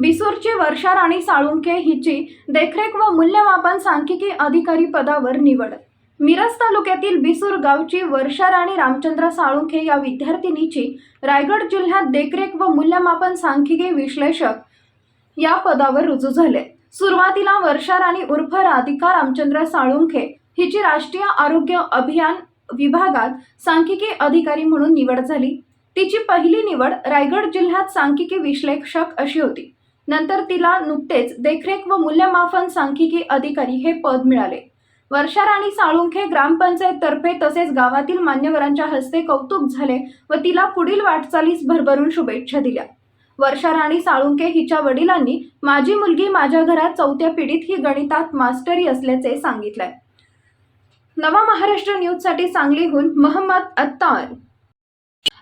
बिसूरची वर्षा राणी साळुंखे हिची देखरेख व मूल्यमापन सांख्यिकी अधिकारी पदावर निवड. मिरज तालुक्यातील बिसूर गावची वर्षा राणी रामचंद्र साळुंखे या विद्यार्थिनीची रायगड जिल्ह्यात देखरेख व मूल्यमापन सांख्यिकी विश्लेषक या पदावर रुजू झाले. सुरुवातीला वर्षा राणी उर्फ राधिका रामचंद्र साळुंखे हिची राष्ट्रीय आरोग्य अभियान विभागात सांख्यिकी अधिकारी म्हणून निवड झाली. तिची पहिली निवड रायगड जिल्ह्यात सांख्यिकी विश्लेषक अशी होती. नंतर तिला नुकतेच देखरेख व मूल्यमापन सांख्यिकी अधिकारी हे पद मिळाले. वर्षा राणी साळुंखे ग्रामपंचायत तर्फे तसेच गावातील मान्यवरांच्या हस्ते कौतुक झाले व तिला पुढील वाटचालीस भरभरून शुभेच्छा दिल्या. वर्षा राणी साळुंखे हिच्या वडिलांनी माझी मुलगी माझ्या घरात चौथ्या पिढीत ही गणितात मास्टरी असल्याचे सांगितलंय. नवा महाराष्ट्र न्यूजसाठी सांगलीहून महम्मद अत्तार.